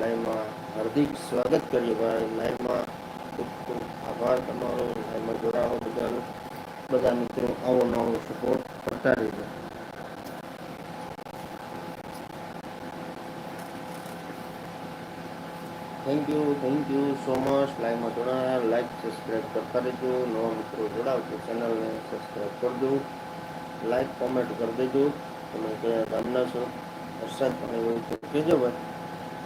લાઈવમાં હાર્દિક સ્વાગત કરીએ ભાઈ. લાઈવમાં ખૂબ ખૂબ આભાર તમારો. લાઈવમાં જોડાવો બદલ બધા મિત્રો આવો નવો સપોર્ટ કરતા રહેજો. Thank you thank you so much લાઈવમાં જોડાયા. લાઈક સબસ્ક્રાઈબ કરતા રહેજો. નવા મિત્રો જોડાવજો ચેનલને સબસ્ક્રાઈબ કરી દો લાઈક કોમેન્ટ કરી દેજો. તમે કયા ગામના છો, વરસાદ પણ એવું કહેજો ભાઈ.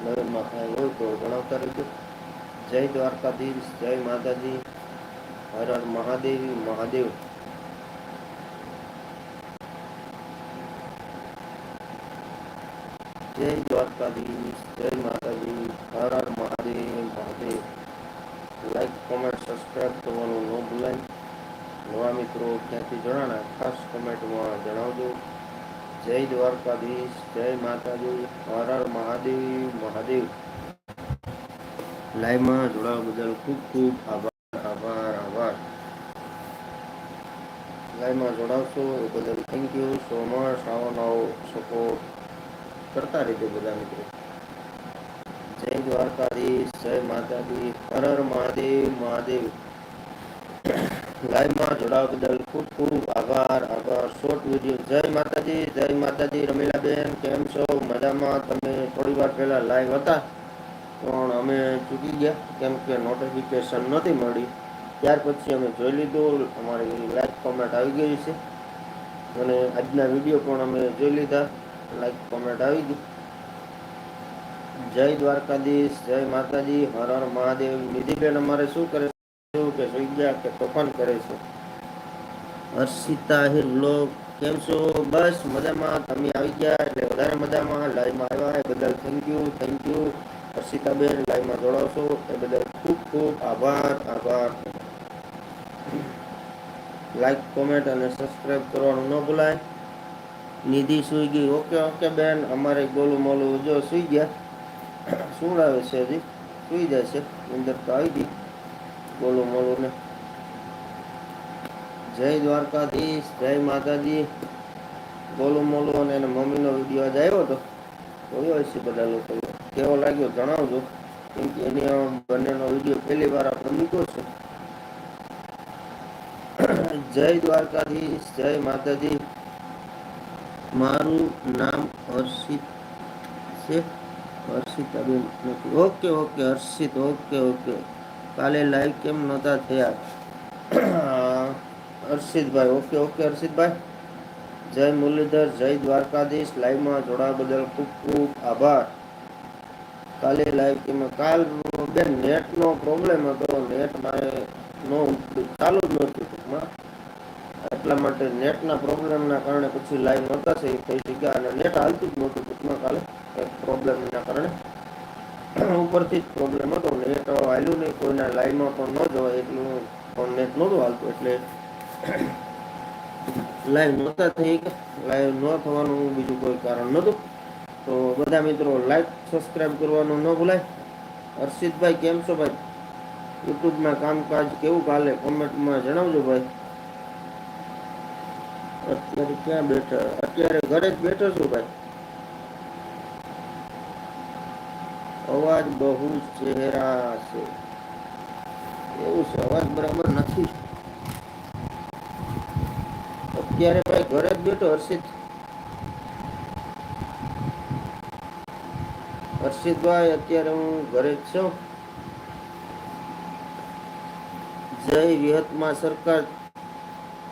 નવીનમાં થાય હોય તો જણાવતા રહેજો. જય દ્વારકાધીશ, જય માતાજી. હર હર મહાદેવ મહાદેવ. જય દ્વારકાધીશ, જય માતાજી. હર હર Mahadev Mahadev. Like comment subscribe કરવાનું ન ભૂલાય. નવા મિત્રો ક્યાંથી જણાના, ખાસ કોમેન્ટમાં જણાવજો. જય દ્વારકાધીશ, જય માતાજી, હર હર મહાદેવ મહાદેવ. લાઈવમાં જોડાવા બદલ ખૂબ ખૂબ આભાર આભાર આભાર. લાઈવમાં જોડાવશો એ બદલ થેન્ક યુ સો મચ આવો નવો સપોર્ટ કરતા રહેજો બધા મિત્રો. જય દ્વારકાધીશ, જય માતાજી, હર હર મહાદેવ મહાદેવ. લાઈવમાં જોડાવા બદલ ખૂબ ખૂબ આભાર. આભાર. Short video. જય માતાજી જય માતાજી. રમીલાબેન, કેમ છો? મજામાં? તમે થોડી વાર પહેલા લાઈવ હતા, પણ અમે ચૂકી ગયા, કેમ કે નોટિફિકેશન નહોતી મળી. ત્યાર પછી અમે જોઈ લીધું. અમારી લાઈક કોમેન્ટ આવી ગઈ છે. અને આજના વીડિયો પણ અમે જોઈ લીધા. લાઈક કોમેન્ટ આવી ગઈ. જય દ્વારકાધીશ, જય માતાજી. હર હર મહાદેવ. નિધિબેન, અમારે શું કરે કે સુઈ કે તોફાન કરે છે. હર્ષિતા હિર લોક, કેમ છો? બસ મજામાં. તમે આવી ગયા એટલે વધારે મજામાં. લાઈવમાં આવ્યા એ બદલ થેન્ક યુ થેન્ક યુ હર્ષિતાબેન, લાઈવમાં જોડાવશો એ બદલ ખૂબ ખૂબ આભાર આભાર. લાઈક કોમેન્ટ અને સબસ્ક્રાઈબ કરવાનું ન ભૂલાય. નિધિ સુઈ ગઈ ઓકે ઓકે બેન, અમારે ગોલું મોલું જો સુઈ ગયા. શું આવે છે હજી? સુઈ જાય છે અંદર તો આવી ગઈ. ગોલું બોલો ને. જય દ્વારકાધીશ, જય માતાજી. બોલો બોલો અને એને મમ્મીનો વીડિયો આજે આવ્યો હતો જોયો હશે બધા લોકો. કેવો લાગ્યો જણાવજો. કેમ કે એની બંનેનો વીડિયો પહેલી વાર આપણે મૂક્યો છે. જય દ્વારકાધીશ, જય માતાજી. મારું નામ હર્ષિત છે. હર્ષિતાબેન નથી. Okay okay, Harshit, okay okay. કાલે લાઈવ કેમ નહોતા થયા? હર્ષિતભાઈ ઓકે ઓકે હર્ષિતભાઈ. જય મુરલીધર, જય દ્વારકાધીશ. લાઈવમાં જોડાવા બદલ ખૂબ ખૂબ આભાર. કાલે લાઈવ કેમ કાલ બેન નેટનો પ્રોબ્લેમ હતો. નેટ મારે નો ચાલુ જ નહોતું ટૂંકમાં. એટલા માટે નેટના પ્રોબ્લેમના કારણે પછી લાઈવ નહોતા થઈ શક્યા અને નેટ હાલતું જ નહોતું ટૂંકમાં કાલે. એક પ્રોબ્લેમના કારણે. ઉપરથી જ પ્રોબ્લેમ હતો. નેટ હાલ્યું નહીં, કોઈના લાઈવમાં પણ ન જવાય એટલું પણ નેટ નહોતું હાલતું. એટલે લાઈવ નહોતા થઈ લાઈવ ન થવાનું બીજું કોઈ કારણ નહોતું. તો બધા મિત્રો લાઈક સબસ્ક્રાઈબ કરવાનું ન ભૂલાય. હર્ષિતભાઈ, કેમ છો ભાઈ? યુટ્યુબમાં કામકાજ કેવું ચાલે? કોમેન્ટમાં જણાવજો ભાઈ. અત્યારે ક્યાં બેઠા? અત્યારે ઘરે જ બેઠો છું ભાઈ. અવાજ બહુ ચહેરા છે. એવું છે, અવાજ બરાબર નથી. અત્યારે ભાઈ ઘરે જ બેઠો હર્ષિત. હર્ષિતભાઈ, અત્યારે હું ઘરે જ છું. જય વિહતમાં સરકાર.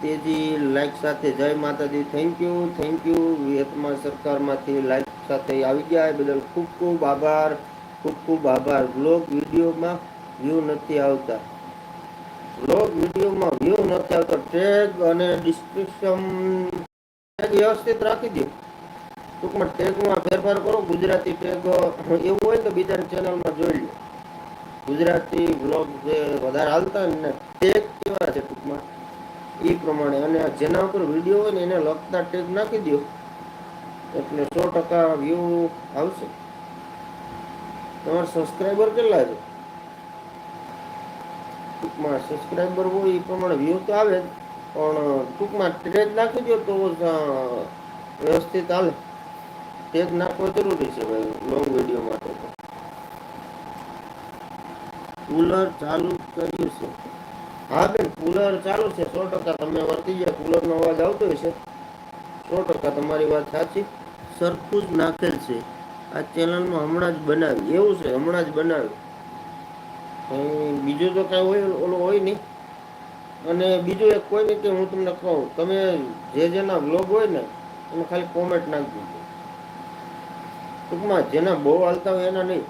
તેજી લાઈક સાથે જય Mataji. Thank you thank you વિહતમાં સરકારમાંથી લાઈક સાથે આવી ગયા. બદલ ખૂબ ખૂબ આભાર. ખૂબ ખૂબ આભાર. બ્લોગ વિડીયોમાં વ્યૂ નથી આવતા. બ્લોગ વિડીયોમાં વ્યૂ નથી આવતો. ટેગ અને ડિસ્ક્રિપ્શન વ્યવસ્થિત રાખી દો. ટૂંકમાં ટેગમાં ફેરફાર કરો. ગુજરાતી ટેગ એવું હોય તો બીજાની ચેનલમાં જોઈ લો. ગુજરાતી બ્લોગ જે વધારે હાલતા ને ટેગ કેવા છે ટૂંકમાં? એ પ્રમાણે. અને જેના ઉપર વીડિયો હોય ને એને લગતા ટેગ નાખી દો. એટલે સો ટકા વ્યૂ આવશે. તમારા સબસ્ક્રાઈબર કેટલા છે? ટૂંકમાં સબસ્ક્રાઈબર હોય એ પ્રમાણે વ્યૂ તો આવે પણ ટૂંકમાં ટેગ નાખી દો તો વ્યવસ્થિત હાલે. ટેગ નાખવો જરૂરી છે ભાઈ લોંગ વીડિયો માટે તો. કુલર ચાલુ કર્યું છે. હા બેન કુલર ચાલુ છે. સો ટકા તમે વર્તી ગયા કુલરનો અવાજ આવતો હશે સો ટકા તમારી વાત સાચી. સરખું જ નાખેલ છે. આ ચેનલમાં હમણાં જ બનાવી એવું છે, હમણાં જ બનાવ્યું. બીજું તો કાંઈ હોય, ઓલું હોય નહીં. અને બીજું એક કોઈ નહીં કે હું તમને કહું, તમે જે જેના બ્લોગ હોય ને, એમાં ખાલી કોમેન્ટ નાખી દીધો ટૂંકમાં જેના બહુ હાલતા હોય એના નહીં.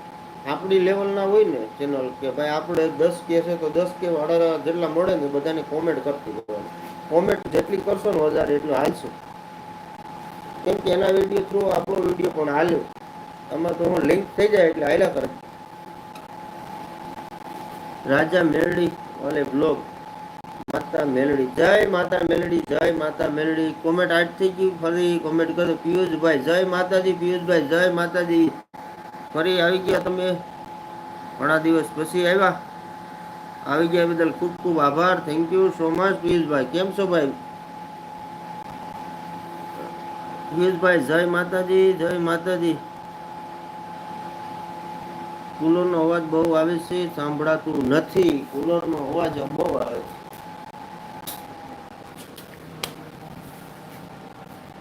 આપણી લેવલના હોય ને ચેનલ કે ભાઈ આપણે દસ કે છે તો દસ કે વાળા જેટલા મળે ને બધાને કોમેન્ટ કરતી રહેવાની કોમેન્ટ જેટલી કરશો ને વધારે એટલું હાલશે. કેમ કે એના વીડિયો થ્રુ આપણો વીડિયો પણ હાલ્યો આમાં તો હું લિંક થઈ જાય એટલે આયલા કરે. રાજા મેલડી ઓલે બ્લોગ. માતા મેલડી. જય માતા મેલડી, જય માતા મેલડી. કોમેન્ટ આટ થઈ ગયું. ફરી કોમેન્ટ કરો પિયુષભાઈ, જય માતાજી, પિયુષભાઈ, જય માતાજી. ફરી આવી ગયા તમે. ઘણા દિવસ પછી આવ્યા. આવી ગયા બદલ ખૂબ ખૂબ આભાર. થેન્ક યુ સો મચ પિયુષભાઈ. કેમ છો ભાઈ? પિયુષભાઈ, જય માતાજી જય માતાજી. કુલરનો અવાજ બહુ આવે છે, સાંભળાતું નથી. કુલરનો અવાજ બહુ આવે છે.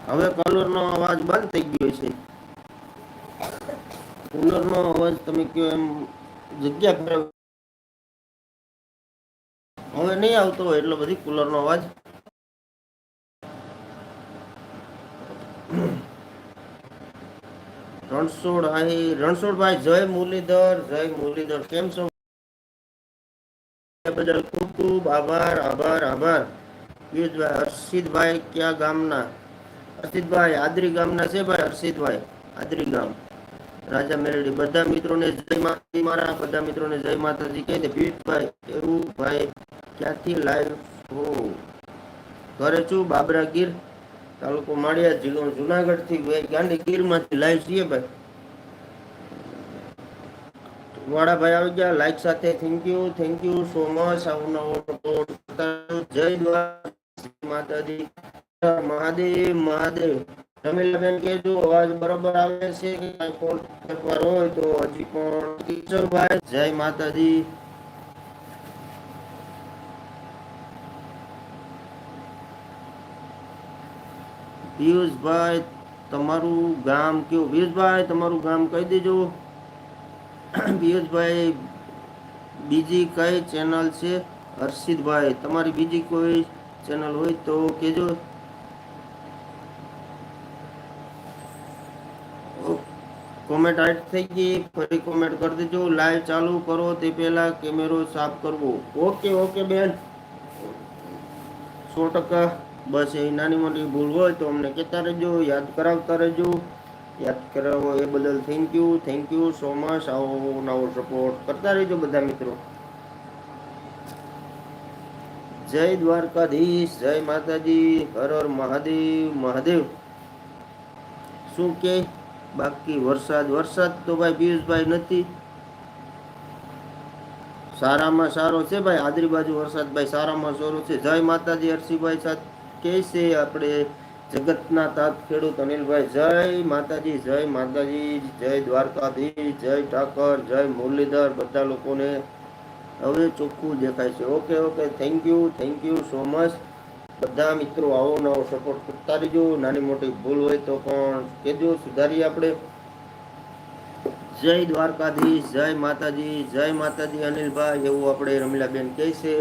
હવે કલરનો અવાજ બંધ થઈ ગયો છે. કુલરનો અવાજ તમે કયો એમ જગ્યા હવે નહીં આવતો એટલો બધી કુલરનો અવાજ રણછોડ આહી રણછોડભાઈ, જય મુરલીધર જય મુરલીધર. કેમ છો? બદલ ખૂબ ખૂબ આભાર આભાર આભાર. પિયુષભાઈ, હર્ષિતભાઈ ક્યાં ગામના? હર્ષિતભાઈ, આદરી ગામના છે ભાઈ, હર્ષિતભાઈ. આદરી ગામ. રાજા મેરડી, બધા મિત્રોને જય માતાજી મારા, બધા મિત્રોને જય માતાજી કહી દે. પિયુષભાઈ એવું ભાઈ ક્યાંથી લાઈવ હો ઘરે છું બાબરા ગીર તાલુકો માળિયા જિલ્લો જુનાગઢથી ગાંધી ગીરમાંથી લાઈવ છીએ ભાઈ. વાળાભાઈ આવી ગયા લાઈક સાથે thank you thank you so much આવું નવો support જય માતાજી. મહાદેવ મહાદેવ. રમીલાબેન કેજો અવાજ બરોબર આવે છે કે કોઈ હોય તો હજી પણ કિશોરભાઈ જય માતાજી. પિયુષભાઈ તમારું ગામ કયું પિયુષભાઈ તમારું ગામ કહી દેજો. પિયુષભાઈ બીજી કઈ ચેનલ છે? હર્ષિતભાઈ તમારી બીજી કોઈ ચેનલ હોય તો કહેજો. કોમેન્ટ આઈટ થઈ ગઈ, ફરી કોમેન્ટ કરી દેજો. લાઈવ ચાલુ કરો, તે પહેલા કેમેરો સાફ કરવો. ઓકે ઓકે બેન. સો ટકા બસ એ નાની મોટી ભૂલ હોય તો અમને કહેતા રહેજો, યાદ કરાવતા રહેજો. યાદ કરાવો એ બદલ thank you thank you so much આવો નવો સપોર્ટ કરતા રહેજો બધા મિત્રો. જય દ્વારકાધીશ, જય માતાજી, હર હર મહાદેવ મહાદેવ. શું કે? બાકી વરસાદ વરસાદ તો ભાઈ પિયુષભાઈ નથી. સારામાં સારો છે ભાઈ, આદરી બાજુ વરસાદ ભાઈ સારામાં સારો છે. જય માતાજી હરસિંહભાઈ સાથ કે આપણે જગતના તાત ખેડૂત અનિલભાઈ, જય માતાજી જય માતાજી, જય દ્વારકાધીશ, જય ઠાકર, જય મુરલીધર, બધા લોકોને હવે ચોખ્ખું દેખાય છે. Okay okay thank you thank you so much બધા મિત્રો આવો નવો સપોર્ટ કરતા રહેજો. નાની મોટી ભૂલ હોય તો પણ કહેજો. સુધારીએ આપણે. જય દ્વારકાધીશ, જય માતાજી જય માતાજી અનિલભાઈ, એવું આપણે રમીલાબેન કહે છે.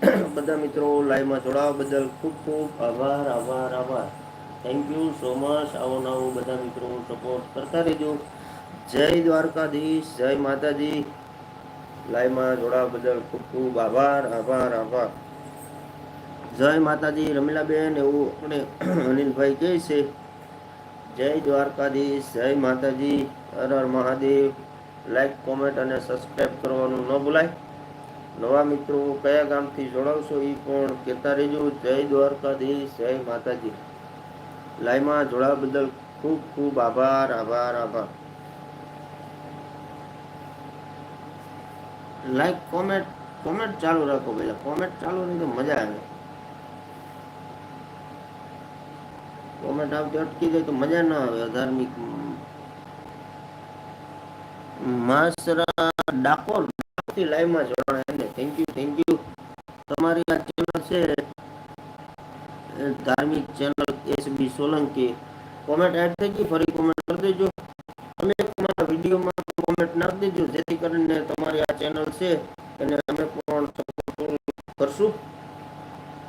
બધા મિત્રો લાઈવમાં જોડાવા બદલ ખૂબ ખૂબ આભાર આભાર આભાર. થેન્ક યુ સો મચ આવો નવો બધા મિત્રો સપોર્ટ કરતા રહેજો. જય દ્વારકાધીશ, જય માતાજી. લાઈવમાં જોડાવા બદલ ખૂબ ખૂબ આભાર આભાર આભાર. જય માતાજી, રમીલાબેન, એવું આપણે અનિલભાઈ કહે છે. જય દ્વારકાધીશ, જય માતાજી. હર હર મહાદેવ. લાઈક કોમેન્ટ અને સબસ્ક્રાઈબ કરવાનું ન ભૂલાય. નવા મિત્રો કયા ગામથી જોડાવશો એ પણ કહેતા રહેજો. જય દ્વારકાધીશ. જય માતાજી. લાઈમાં જોડાવા બદલ ખૂબ ખૂબ આભાર આભાર આભાર. લાઈક કોમેન્ટ કોમેન્ટ ચાલુ રાખો પેલા કોમેન્ટ ચાલુ રહી તો મજા આવે. કોમેન્ટ આવતી અટકી જાય તો મજા ના આવે ધાર્મિક માસરા ડાકોર લાઈવમાં જોડાણા થેન્ક યુ થેન્ક યુ તમારી આ ચેનલ છે ધાર્મિક channel SB Solanki. Comment add થઈ ગઈ ફરી કોમેન્ટ કરી દેજો. તમે તમારા વિડીયોમાં કોમેન્ટ નાખી દેજો, જેથી કરીને તમારી આ ચેનલ છે, એને અમે પણ કરશું.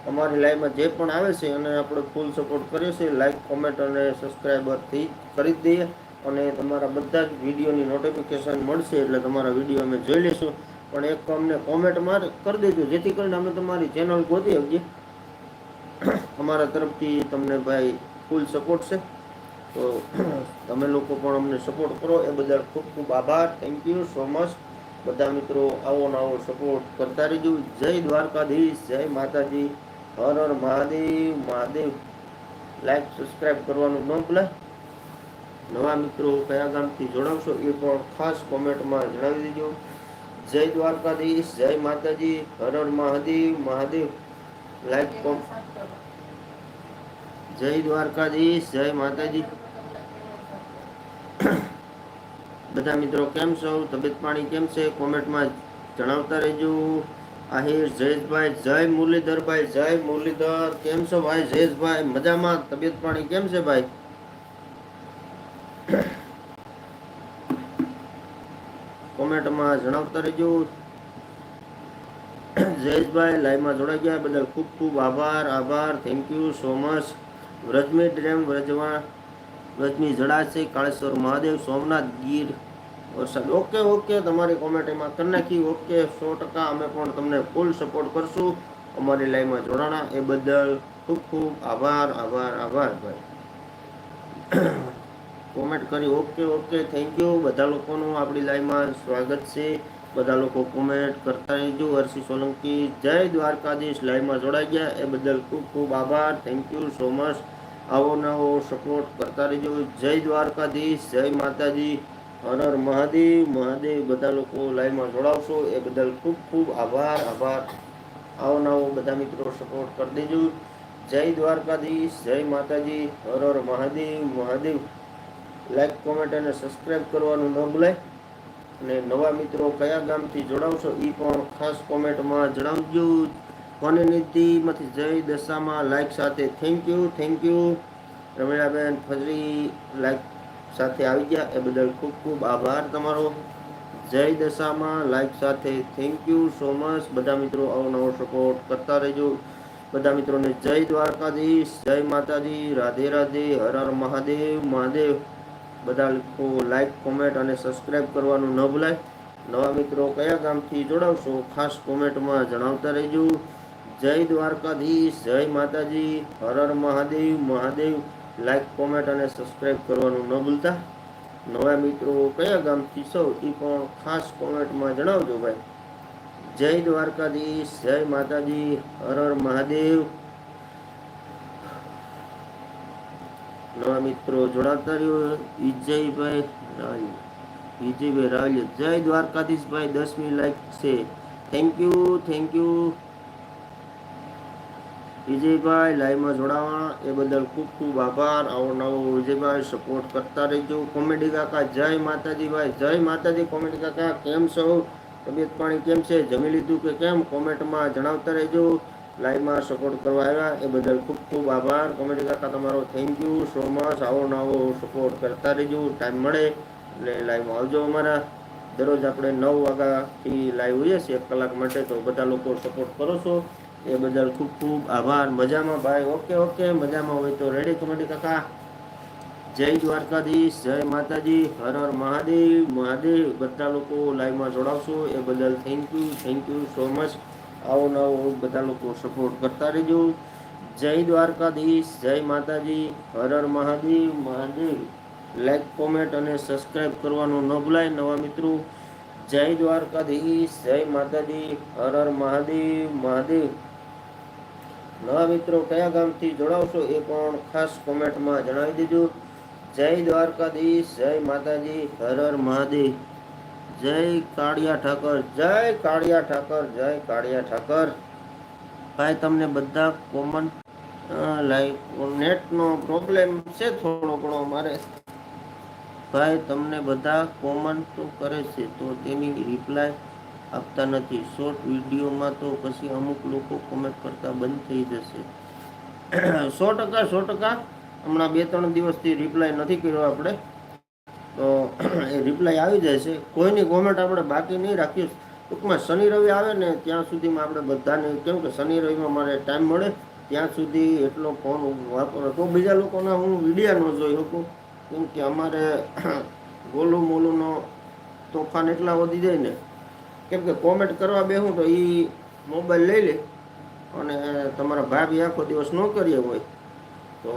અમારી લાઈવમાં જે પણ આવે છે અને આપણે ફૂલ સપોર્ટ કરીએ છીએ. લાઈક કોમેન્ટ અને સબસ્ક્રાઈબરથી કરી દઈએ. અને તમારા બધા જ વિડીયોની નોટિફિકેશન મળશે, એટલે તમારા વીડિયો અમે જોઈ લઈશું. પણ એક અમને કોમેન્ટ મારે કરી દેજો, જેથી કરીને અમે તમારી ચેનલ ગોતી શકીએ. અમારા તરફથી તમને ભાઈ ફૂલ સપોર્ટ છે. તો તમે લોકો પણ અમને સપોર્ટ કરો. એ બદલ ખૂબ ખૂબ આભાર. થેન્ક યુ સો મચ બધા મિત્રો આવો ને આવો સપોર્ટ કરતા રહેજો. જય દ્વારકાધીશ. જય માતાજી. હર હર મહાદેવ. મહાદેવ. લાઈક સબસ્ક્રાઈબ કરવાનું ન ભૂલાય. નવા મિત્રો કયા ગામથી જોડાવશો એ પણ ખાસ કોમેન્ટમાં જણાવી દેજો. જય દ્વારકાધીશ, જય માતાજી હર હર મહાદેવ મહાદેવ. લાઈક કોમ જય દ્વારકાધીશ, જય માતાજી. બધા મિત્રો કેમ છો? તબિયત પાણી કેમ છે? કોમેન્ટમાં જણાવતા રહેજો. આહિર, જયેશભાઈ, જય મુરલીધરભાઈ, જય મુરલીધર. કેમ છો ભાઈ, જયેશભાઈ? મજામાં? તબિયત પાણી કેમ છે ભાઈ? કોમેન્ટમાં જણાવતા રહેજો. જયેશભાઈ લાઈવમાં જોડાઈ ગયા. બદલ ખૂબ ખૂબ આભાર આભાર. Thank you so much Vrajmi dam વ્રજવા વ્રજમી જળાશય, કાળેશ્વર મહાદેવ, સોમનાથ ગીર, વરસાદ. ઓકે ઓકે, તમારી કોમેન્ટ એમાં કરી નાખી. ઓકે, સો ટકા અમે પણ તમને ફૂલ સપોર્ટ કરશું. અમારી લાઈવમાં જોડાણા. એ બદલ ખૂબ ખૂબ આભાર આભાર આભાર ભાઈ. કોમેન્ટ કરી ઓકે ઓકે થેન્ક યુ બધા લોકોનું આપણી લાઈવમાં સ્વાગત છે. બધા લોકો કોમેન્ટ કરતા રહેજો. હર્ષિ સોલંકી, જય દ્વારકાધીશ. લાઈવમાં જોડાઈ ગયા. એ બદલ ખૂબ ખૂબ આભાર. થેન્ક યુ સો મચ આવો નવો સપોર્ટ કરતા રહેજો. જય દ્વારકાધીશ. જય માતાજી. હર હર મહાદેવ. મહાદેવ બધા લોકો લાઈવમાં જોડાવશો. એ બદલ ખૂબ ખૂબ આભાર આભાર. આવો નવો બધા મિત્રો સપોર્ટ કરી દેજો. જય દ્વારકાધીશ. જય માતાજી. હર હર મહાદેવ. મહાદેવ. લાઈક કોમેન્ટ અને સબસ્ક્રાઈબ કરવાનું ન ભૂલાય. અને નવા મિત્રો કયા ગામથી જોડાવશો એ પણ ખાસ કોમેન્ટમાં જણાવજો. કોનેનિધિમાંથી જય દશામાં લાઈક સાથે thank you thank you Ramilaben ફજરી like સાથે આવી ગયા. એ બદલ ખૂબ ખૂબ આભાર તમારો. જય દશામાં લાઈક સાથે થેન્ક યુ સો મચ બધા મિત્રો અવનવો સપોર્ટ કરતા રહેજો. બધા મિત્રોને જય દ્વારકાધીશ, જય માતાજી. રાધે રાધે હર હર મહાદેવ મહાદેવ. બધા લોકો લાઈક કોમેન્ટ અને સબસ્ક્રાઈબ કરવાનું ન ભૂલાય. નવા મિત્રો કયા ગામથી જોડાવશો, ખાસ કોમેન્ટમાં જણાવતા રહેજો. જય દ્વારકાધીશ, જય માતાજી, હર હર મહાદેવ મહાદેવ. લાઈક કોમેન્ટ અને સબસ્ક્રાઈબ કરવાનું ન ભૂલતા. નવા મિત્રો કયા ગામથી સૌ એ પણ ખાસ કોમેન્ટમાં જણાવજો ભાઈ. જય દ્વારકાધીશ, જય માતાજી, હર હર મહાદેવ. નવા મિત્રો જોડાતા રહ્યો વિજયભાઈ રાજ વિજયભાઈ રાજ જય દ્વારકાધીશભાઈ. દસમી લાઈક છે. થેન્ક યુ થેન્ક યુ વિજયભાઈ લાઈવમાં જોડાવા. એ બદલ ખૂબ ખૂબ આભાર. આવો નવો વિજયભાઈ સપોર્ટ કરતા રહેજો. કોમેડી કાકા, જય માતાજીભાઈ જય માતાજી કોમેડી કાકા. કેમ છો? તબિયત પાણી કેમ છે? જમી લીધું કે કેમ? કોમેન્ટમાં જણાવતા રહેજો. લાઈવમાં સપોર્ટ કરવા આવ્યા. એ બદલ ખૂબ ખૂબ આભાર. કોમેડી કાકા તમારો થેન્ક યુ સો મચ આવો નવો સપોર્ટ કરતા રહેજો. ટાઈમ મળે એટલે લાઈવમાં આવજો અમારા. દરરોજ આપણે નવ વાગ્યાથી લાઈવ હોઈએ છીએ એક કલાક માટે, તો બધા લોકો સપોર્ટ કરો છો. એ બદલ ખૂબ ખૂબ આભાર. મજામાં ભાઈ? ઓકે ઓકે મજામાં હોય તો રેડી કોમેડી કાકા? જય દ્વારકાધીશ. જય માતાજી. હર હર મહાદેવ. મહાદેવ. બધા લોકો લાઈવમાં જોડાવશો. એ બદલ thank you thank you so much આવો નવો બધા લોકો સપોર્ટ કરતા રહેજો. જય દ્વારકાધીશ, જય માતાજી, હર હર મહાદેવ મહાદેવ. લાઈક કોમેન્ટ અને સબસ્ક્રાઈબ કરવાનું ન ભૂલાય, નવા મિત્રો. જય દ્વારકાધીશ, જય માતાજી, હર હર મહાદેવ મહાદેવ. નવા મિત્રો કયા ગામથી જોડાવશો એ પણ ખાસ કોમેન્ટમાં જણાવી દેજો. જય દ્વારકાધીશ, જય માતાજી, હર હર મહાદેવ. જય કાળિયા ઠાકર, જય કાળિયા ઠાકર, જય કાળિયા ઠાકર. ભાઈ, તમને બધા કોમન લાઈક નેટનો પ્રોબ્લેમ છે થોડો ઘણો મારે ભાઈ, તમને બધા કોમન તો કરે છે તો તેની રિપ્લાય આપતા નથી. શોર્ટ વિડીયોમાં તો પછી અમુક લોકો કોમેન્ટ કરતા બંધ થઈ જશે. સો ટકા સો ટકા. હમણાં બે ત્રણ દિવસથી રિપ્લાય નથી કર્યો આપણે. તો એ રિપ્લાય આવી જાય છે. કોઈની કોમેન્ટ આપણે બાકી નહીં રાખીએ. ટૂંકમાં શનિ રવિ આવે ને ત્યાં સુધીમાં આપણે બધાને કેમ કે શનિ રવિમાં મારે ટાઈમ મળે, ત્યાં સુધી એટલો ફોન વાપરો. તો બીજા લોકોના હું વિડીયા ન જોઈ શકું. કેમ કે અમારે ગોલું મોલુંનો તોફાન એટલા વધી જાય ને. કેમ કે કોમેન્ટ કરવા બેહું તો એ મોબાઈલ લઈ લે અને તમારા ભાભી આખો દિવસ ન કરીએ હોય. તો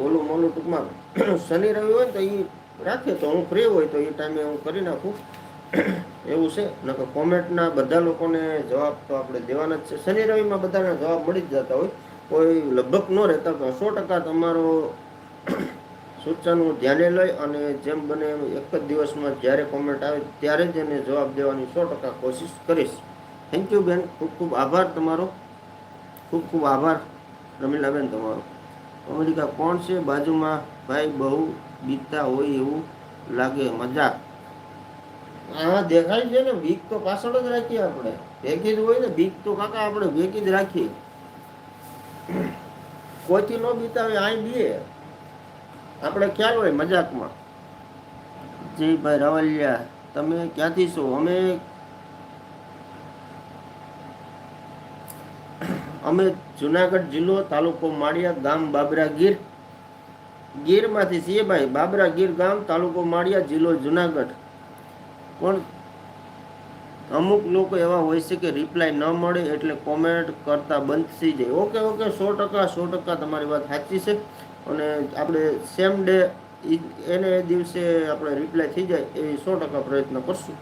ઓલું મોલું ટૂંકમાં શનિ રવિ હોય તો એ રાખે તો હું ફ્રી હોય તો એ ટાઈમે હું કરી નાખું. એવું છે. નકર કોમેન્ટના બધા લોકોને જવાબ તો આપણે દેવાના જ છે. શનિ રવિમાં બધાને જવાબ મળી જ જતા હોય. કોઈ લગભગ ન રહેતા પણ સો ટકા તમારો સૂચન ધ્યાને લઈ અને જેમ બને એમ એક જ દિવસમાં જ્યારે કોમેન્ટ આવે ત્યારે જ એને જવાબ દેવાની સો ટકા કોશિશ કરીશ. થેન્ક યુ બેન. ખૂબ ખૂબ આભાર તમારો. ખૂબ ખૂબ આભાર. રમીલાબેન, તમારો. અમેરિકા કોણ છે? બાજુમાં ભાઈ બહુ બીતતા હોય એવું લાગે, મજાક. હા દેખાય છે ને, બીક તો પાછળ જ રાખીએ આપણે. ભેગી જ હોય ને, બીક તો કાકા આપણે ભેગી જ રાખીએ. કોઈથી ન બીતાવે આ બીએ. આપણે ખ્યાલ હોય મજાકમાં. જયભાઈ રાવલિયા, તમે ક્યાંથી છો? અમે અમે જુનાગઢ જિલ્લો તાલુકો માળિયા ગામ બાબરા ગીર ગીરમાંથી સિંહભાઈ ભાઈ બાબરા ગીર ગામ, તાલુકો માળિયા જિલ્લો જુનાગઢ. પણ અમુક લોકો એવા હોય છે કે રિપ્લાય ન મળે એટલે કોમેન્ટ કરતા બંધ થઈ જાય. ઓકે ઓકે સો ટકા સો ટકા તમારી વાત સાચી છે. અને આપણે સેમ ડે એને દિવસે આપણે રિપ્લાય થઈ જાય એવી સો ટકા પ્રયત્ન કરશું.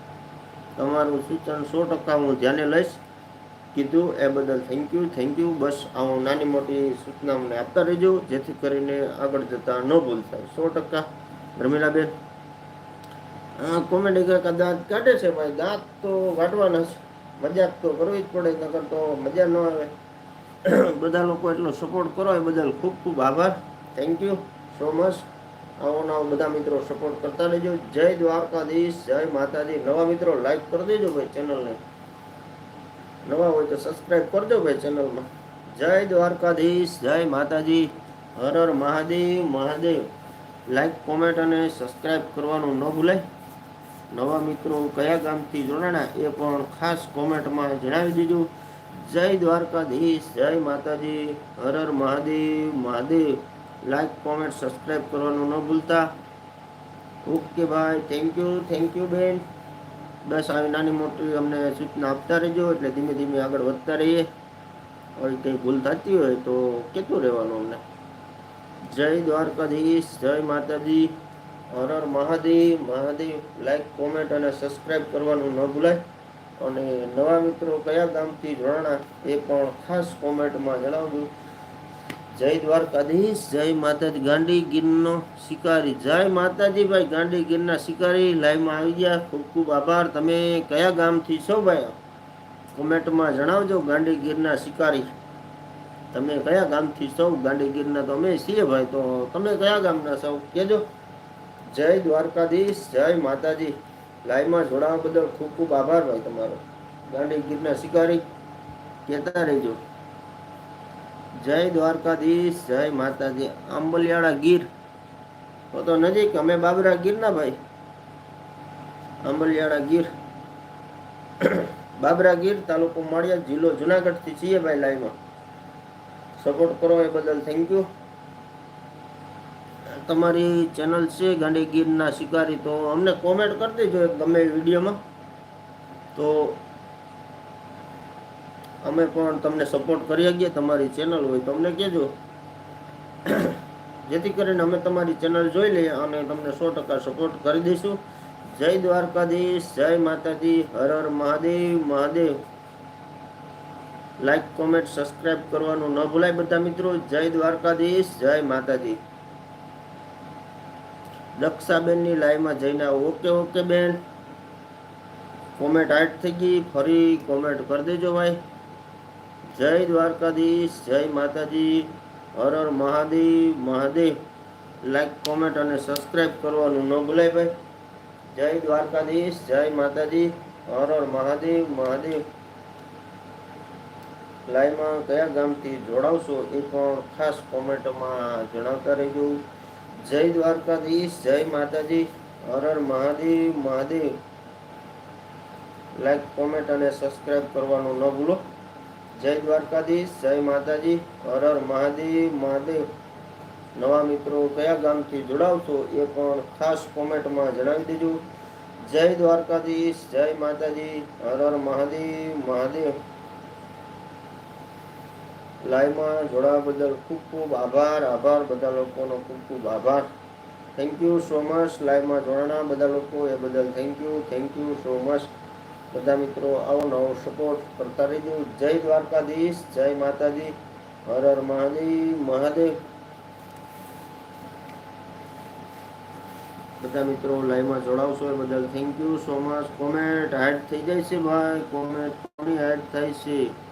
તમારું સૂચન સો ટકા હું ધ્યાને લઈશ. કીધું એ બદલ થેન્ક યુ થેન્ક યુ બસ આવું નાની મોટી સૂચના મને આપતા રહેજો, જેથી કરીને આગળ જતા ન ભૂલ થાય સો ટકા. રમીલાબેન? કોમેડી કાકા દાંત કાઢે છે ભાઈ, દાંત તો કાઢવાના છે. મજાક તો કરવી જ પડે, નકર તો મજા ન આવે. બધા લોકો એટલો સપોર્ટ કરો, એ બદલ ખૂબ ખૂબ આભાર. થેન્ક યુ સો મચ આવો નવો બધા મિત્રો સપોર્ટ કરતા રહેજો. જય દ્વારકાધીશ, જય માતાજી. નવા મિત્રો લાઈક કરી દેજો ભાઈ ચેનલને નવા હોય તો સબસ્ક્રાઈબ કરજો ભાઈ ચેનલમાં જય દ્વારકાધીશ, જય માતાજી, હર હર મહાદેવ મહાદેવ. લાઈક કોમેન્ટ અને સબસ્ક્રાઈબ કરવાનું ન ભૂલાય. નવા મિત્રો કયા ગામથી જોડાણા એ પણ ખાસ કોમેન્ટમાં જણાવી દીજો. જય દ્વારકાધીશ, જય માતાજી, હર હર Mahadev Mahadev. Like comment subscribe કરવાનું ન ભૂલતા. ઓકે ભાઈ થેન્ક યુ થેન્ક યુ બેન. બસ આવી નાની મોટી અમને સૂચના આપતા રહેજો એટલે ધીમે ધીમે આગળ વધતા રહીએ. હવે કંઈ ભૂલ થતી હોય તો કેતું રહેવાનું અમને. જય દ્વારકાધીશ, જય માતાજી. હર હર મહાદેવ મહાદેવ. લાઈક કોમેન્ટ અને સબસ્ક્રાઈબ કરવાનું ન ભૂલાય. અને નવા મિત્રો કયા ગામથી જોડાણા એ પણ ખાસ કોમેન્ટમાં જણાવજો. જય દ્વારકાધીશ, જય માતાજી. ગાંડી ગીરનો શિકારી. જય માતાજી ભાઈ ગાંડી ગીરના શિકારી લાઈવમાં આવી ગયા. ખૂબ ખૂબ આભાર. તમે કયા ગામથી છો ભાઈ? કોમેન્ટમાં જણાવજો ગાંડી ગીરના શિકારી. તમે કયા ગામથી છો? ગાંડી ગીરના તો અમે છીએ ભાઈ, તો તમે કયા ગામના છો? કહેજો. જય દ્વારકાધીશ, જય માતાજી. લાઈવમાં જોડાવા બદલ ખૂબ ખૂબ આભાર ભાઈ તમારો. ગાંડી ગીરના શિકારી. કહેતા રહેજો. જય દ્વારકાધીશ, જય માતાજી. આંબલિયાળા ગીર. તો તો નજીક, અમે બાબરા ગીરના ભાઈ. આંબલિયાળા ગીર. બાબરા ગીર તાલુકો માળિયા જિલ્લો જુનાગઢથી છીએ ભાઈ લાઈવમાં સપોર્ટ કરો એ બદલ થેન્ક યુ તમારી ચેનલ છે ગાંડી ગીરના શિકારી, તો અમને કોમેન્ટ કરી દેજો ગમે વિડીયોમાં. તો અમે પણ તમને સપોર્ટ કરી શકીએ, તમારી ચેનલ હોય તો અમને કહેજો. જેથી કરીને અમે તમારી ચેનલ જોઈ લઈએ અને તમને સો ટકા સપોર્ટ કરી દઈશું. જય દ્વારકાધીશ, જય માતાજી, હર હર Mahadev Mahadev. Like comment subscribe કરવાનું ન ભૂલાય બધા મિત્રો. જય દ્વારકાધીશ, જય માતાજી. દક્ષાબેનની લાઈવમાં જઈને ઓકે ઓકે બેન. કોમેન્ટ આર્ટ થઈ ગઈ. ફરી કોમેન્ટ કરી દેજો ભાઈ. જય દ્વારકાધીશ, જય માતાજી, હર હર મહાદેવ મહાદેવ. લાઈક કોમેન્ટ અને સબસ્ક્રાઈબ કરવાનું ન ભૂલાય ભાઈ. જય દ્વારકાધીશ, જય માતાજી, હર હર મહાદેવ મહાદેવ. લાઈવમાં કયા ગામથી જોડાવશો એ પણ ખાસ કોમેન્ટમાં જણાવતા રહેજો. જય દ્વારકાધીશ, જય માતાજી, હર હર મહાદેવ મહાદેવ. લાઈક કોમેન્ટ અને સબસ્ક્રાઇબ કરવાનું ન ભૂલો. જય દ્વારકાધીશ, જય માતાજી, હર હર મહાદેવ મહાદેવ. નવા મિત્રો કયા ગામથી જોડાવશો એ પણ ખાસ કોમેન્ટમાં જણાવી દેજો. જય દ્વારકાધીશ, જય માતાજી, હર હર મહાદેવ મહાદેવ. લાઈવમાં જોડાવા બદલ ખૂબ ખૂબ આભાર આભાર. બધા લોકોનો ખૂબ ખૂબ આભાર. થેન્ક યુ સો મચ લાઈવમાં જોડાણા બધા લોકો એ બદલ thank you thank you so much બધા મિત્રો આવો નવો સપોર્ટ કરતા રહેજો. જય દ્વારકાધીશ, જય માતાજી, હર હર મહાદેવ મહાદેવ. બધા મિત્રો લાઈવમાં જોડાવશો એ બદલ thank you so much comment hide થઈ જાય છે ભાઈ. કોમેન્ટ કોની હાઈડ થાય છે.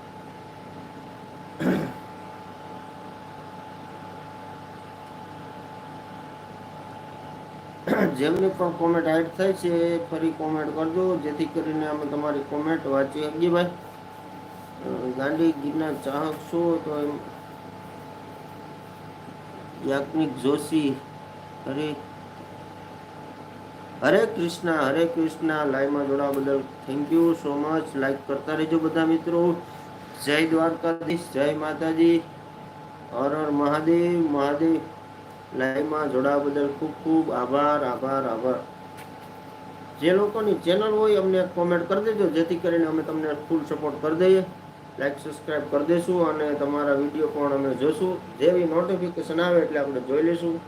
જેમની પણ કોમેન્ટ હાઈડ થાય છે ફરી કોમેન્ટ કરજો. જેથી કરીને અમે તમારી કોમેન્ટ વાંચી શકીએ ભાઈ. ગાંડી ગીરના ચાહક છો તો એમ યાજ્ઞિક જોશી હરે હરે કૃષ્ણ હરે કૃષ્ણ લાઈવમાં જોડાવા બદલ thank you so much like કરતા રહેજો બધા મિત્રો. જય દ્વારકાધીશ, જય માતાજી. હર હર મહાદેવ મહાદેવ. લાઈવમાં જોડાવા બદલ ખૂબ ખૂબ આભાર આભાર આભાર. જે લોકોની ચેનલ હોય અમને કોમેન્ટ કરી દેજો, જેથી કરીને અમે તમને ફૂલ સપોર્ટ કરી દઈએ. લાઈક સબસ્ક્રાઈબ કરી દઈશું અને તમારા વીડિયો પણ અમે જોશું. જેવી નોટિફિકેશન આવે એટલે આપણે જોઈ લઈશું.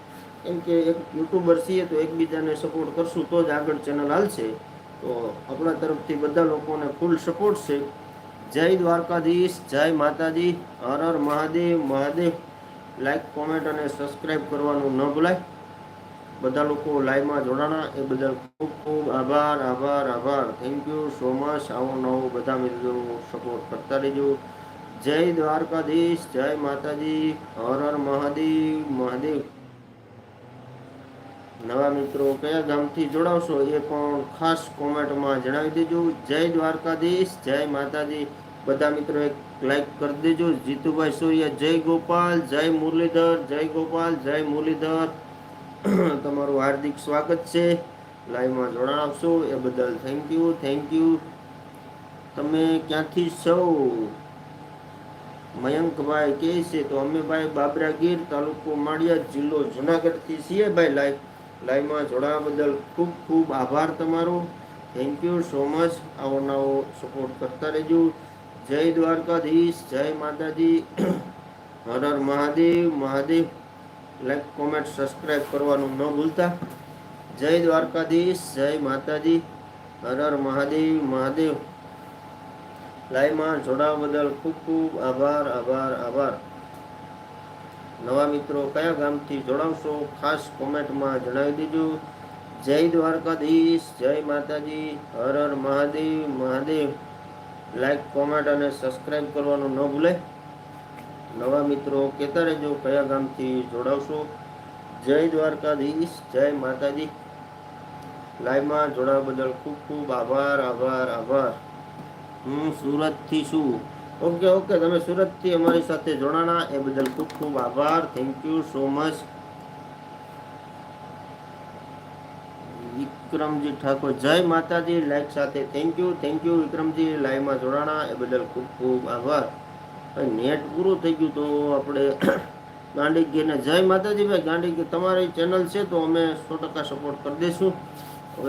કેમ કે એક યુટ્યુબર છીએ તો એકબીજાને સપોર્ટ કરશું તો જ આગળ ચેનલ હાલશે. તો આપણા તરફથી બધા લોકોને ફૂલ સપોર્ટ છે. જય દ્વારકાધીશ, જય માતાજી. હર હર મહાદેવ મહાદેવ. લાઈક કોમેન્ટ અને સબસ્ક્રાઈબ કરવાનું ન ભૂલાય. બધા લોકો લાઈવમાં જોડાણા. એ બદલ ખૂબ ખૂબ આભાર આભાર આભાર. થેન્ક યુ સો મચ આવો નવો બધા મિત્રો સપોર્ટ કરતા રહેજો. જય દ્વારકાધીશ. જય માતાજી. હર હર મહાદેવ. મહાદેવ. નવા મિત્રો કયા ગામથી જોડાવશો એ પણ ખાસ કોમેન્ટમાં જણાવી દેજો. જય દ્વારકાધીશ. જય માતાજી. બધા મિત્રો એક લાઈક કરી દેજો. જીતુભાઈ સોરિયા જય ગોપાલ, જય મુરલીધર, જય ગોપાલ, જય મુરલીધર. તમારું હાર્દિક સ્વાગત છે. લાઈવમાં જોડાણ આપશો એ બદલ થેન્ક યુ થેન્ક યુ તમે ક્યાંથી છો? મયંકભાઈ કહે છે તો અમે ભાઈ બાબરા ગીર તાલુકો માળિયા જિલ્લો જુનાગઢથી છીએ ભાઈ લાઈવ લાઈવમાં જોડાવા બદલ ખૂબ ખૂબ આભાર તમારો. થેન્ક યુ સો મચ આવો નવો સપોર્ટ કરતા રહેજો. જય દ્વારકાધીશ, જય માતાજી. હર હર Mahadev Mahadev. Like comment subscribe કરવાનું ન ભૂલતા. જય દ્વારકાધીશ, જય માતાજી. હર હર મહાદેવ મહાદેવ. લાઈવમાં જોડાવા બદલ ખૂબ ખૂબ આભાર આભાર આભાર. નવા મિત્રો કયા ગામથી જોડાવશો, ખાસ કોમેન્ટમાં જણાવી દેજો. જય દ્વારકાધીશ, જય માતાજી. હર હર મહાદેવ મહાદેવ. લાઈક કોમેન્ટ અને સબસ્ક્રાઈબ કરવાનું ન ભૂલે નવા મિત્રો કહેતા રહેજો, કયા ગામથી જોડાવશો? જય દ્વારકાધીશ, જય માતાજી. લાઈવમાં જોડાવા બદલ ખૂબ ખૂબ આભાર આભાર આભાર. હું સુરતથી છું. ઓકે ઓકે તમે સુરતથી અમારી સાથે જોડાણા, એ બદલ ખૂબ ખૂબ આભાર. Thank you so much Vikramji Thakor. જય માતાજી. લાઈક સાથે thank you thank you Vikramji. લાઈવમાં જોડાણા. એ બદલ ખૂબ ખૂબ આભાર. નેટ પૂરું થઈ ગયું તો આપણે ગાંડી ગીરને જય માતાજી ભાઈ. ગાંડીગી તમારી ચેનલ છે તો અમે સો ટકા સપોર્ટ કરી દઈશું.